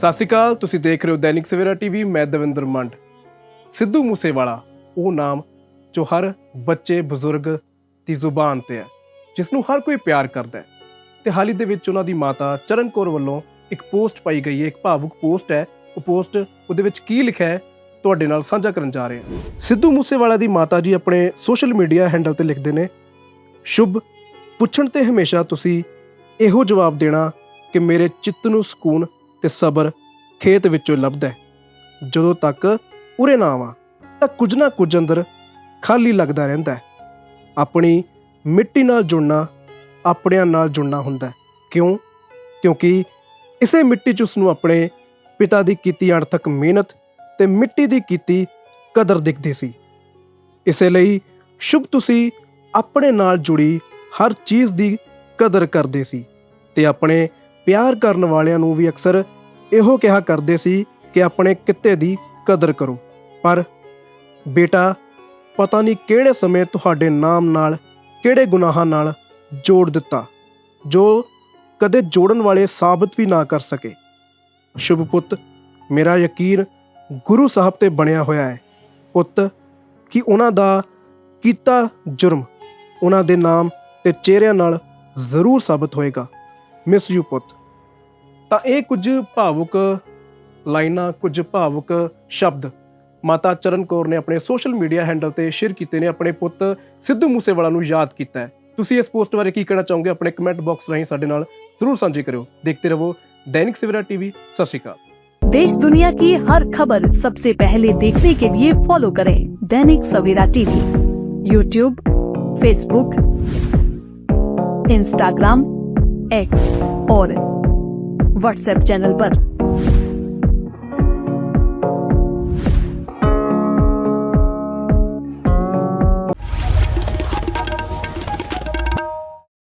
ਸਤਿ ਸ਼੍ਰੀ ਅਕਾਲ, ਤੁਸੀਂ ਦੇਖ ਰਹੇ ਹੋ ਦੈਨਿਕ ਸਵੇਰਾ ਟੀਵੀ, ਮੈਂ ਦਵਿੰਦਰ ਮੰਡ। ਸਿੱਧੂ ਮੂਸੇਵਾਲਾ, ਉਹ ਨਾਮ ਜੋ ਹਰ ਬੱਚੇ, ਬਜ਼ੁਰਗ ਦੀ ਜ਼ੁਬਾਨ ਤੇ ਹੈ ਜਿਸ ਨੂੰ ਹਰ ਕੋਈ ਪਿਆਰ ਕਰਦਾ ਹੈ। ਤੇ ਹਾਲ ਹੀ ਦੇ ਵਿੱਚ ਉਹਨਾਂ ਦੀ ਮਾਤਾ ਚਰਨ ਕੌਰ ਵੱਲੋਂ ਇੱਕ ਪੋਸਟ ਪਾਈ ਗਈ ਹੈ, ਇੱਕ ਭਾਵੁਕ ਪੋਸਟ ਹੈ। ਉਹ ਪੋਸਟ ਉਹਦੇ ਵਿੱਚ ਕੀ ਲਿਖਿਆ ਹੈ, ਤੁਹਾਡੇ ਨਾਲ ਸਾਂਝਾ ਕਰਨ ਜਾ ਰਹੇ ਹਾਂ। ਸਿੱਧੂ ਮੂਸੇਵਾਲਾ ਦੀ ਮਾਤਾ ਜੀ ਆਪਣੇ ਸੋਸ਼ਲ ਮੀਡੀਆ ਹੈਂਡਲ ਤੇ ਲਿਖਦੇ ਨੇ, ਸ਼ੁਭ, ਪੁੱਛਣ ਤੇ ਹਮੇਸ਼ਾ ਤੁਸੀਂ ਇਹੋ ਜਵਾਬ ਦੇਣਾ ਕਿ ਮੇਰੇ ਚਿੱਤ ਨੂੰ ਸਕੂਨ ਤੇ ਸਬਰ ਖੇਤ ਵਿੱਚੋਂ ਲੱਭਦਾ ਹੈ। ਜਦੋਂ ਤੱਕ ਉਰੇ ਨਾ ਆਵਾਂ, ਤਾਂ ਕੁਝ ਨਾ ਕੁਝ ਅੰਦਰ ਖਾਲੀ ਲੱਗਦਾ ਰਹਿੰਦਾ ਹੈ। ਆਪਣੀ ਮਿੱਟੀ ਨਾਲ ਜੁੜਨਾ, ਆਪਣਿਆਂ ਨਾਲ ਜੁੜਨਾ ਹੁੰਦਾ ਕਿਉਂ? ਕਿਉਂਕਿ ਇਸੇ ਮਿੱਟੀ 'ਚ ਉਸ ਨੂੰ ਆਪਣੇ ਪਿਤਾ ਦੀ ਕੀਤੀ ਅਣਥਕ ਮਿਹਨਤ ਤੇ ਮਿੱਟੀ ਦੀ ਕੀਤੀ ਕਦਰ ਦਿਖਦੀ ਸੀ। ਇਸੇ ਲਈ ਸ਼ੁਭ ਤੁਸੀਂ ਆਪਣੇ ਨਾਲ ਜੁੜੀ ਹਰ ਚੀਜ਼ ਦੀ ਕਦਰ ਕਰਦੇ ਸੀ ਤੇ ਆਪਣੇ ਪਿਆਰ ਕਰਨ ਵਾਲਿਆਂ ਨੂੰ ਵੀ ਅਕਸਰ ਇਹੋ ਕਿਹਾ ਕਰਦੇ ਸੀ ਕਿ ਆਪਣੇ ਕਿੱਤੇ ਦੀ ਕਦਰ ਕਰੋ। ਪਰ ਬੇਟਾ, ਪਤਾ ਨਹੀਂ ਕਿਹੜੇ ਸਮੇਂ ਤੁਹਾਡੇ ਨਾਮ ਨਾਲ ਕਿਹੜੇ ਗੁਨਾਹਾਂ ਨਾਲ ਜੋੜ ਦਿੱਤਾ, ਜੋ ਕਦੇ ਜੋੜਨ ਵਾਲੇ ਸਾਬਤ ਵੀ ਨਾ ਕਰ ਸਕੇ। ਸ਼ੁਭ ਪੁੱਤ, ਮੇਰਾ ਯਕੀਨ ਗੁਰੂ ਸਾਹਿਬ ਤੇ ਬਣਿਆ ਹੋਇਆ ਹੈ। ਪੁੱਤ, ਕਿ ਉਹਨਾਂ ਦਾ ਕੀਤਾ ਜੁਰਮ ਉਹਨਾਂ ਦੇ ਨਾਮ ਤੇ ਚਿਹਰਿਆਂ ਨਾਲ ਜ਼ਰੂਰ ਸਾਬਤ ਹੋਏਗਾ। ਮਿਸ ਯੂ ਪੁੱਤ। ਤਾਂ ਇਹ ਕੁਝ ਭਾਵੁਕ ਲਾਈਨਾਂ ਕੁਝ ਭਾਵੁਕ ਸ਼ਬਦ ਮਾਤਾ ਚਰਨ ਕੌਰ ਨੇ ਆਪਣੇ ਸੋਸ਼ਲ ਮੀਡੀਆ ਹੈਂਡਲ ਤੇ ਸ਼ੇਅਰ ਕੀਤੇ ਨੇ ਆਪਣੇ ਪੁੱਤ ਸਿੱਧੂ ਮੂਸੇਵਾਲਾ ਨੂੰ ਯਾਦ ਕੀਤਾ ਹੈ ਤੁਸੀਂ ਇਸ ਪੋਸਟ ਬਾਰੇ ਕੀ ਕਹਿਣਾ ਚਾਹੋਗੇ ਆਪਣੇ ਕਮੈਂਟ ਬਾਕਸ ਰਾਹੀਂ ਸਾਡੇ ਨਾਲ ਜ਼ਰੂਰ ਸਾਂਝੇ ਕਰਿਓ ਦੇਖਦੇ ਰਹੋ दैनिक सवेरा टीवी सत श्रीकाल देश दुनिया की हर खबर सबसे पहले देखने के लिए फॉलो करें Dainik Savera TV YouTube Facebook Instagram X और व्हाट्सएप चैनल पर।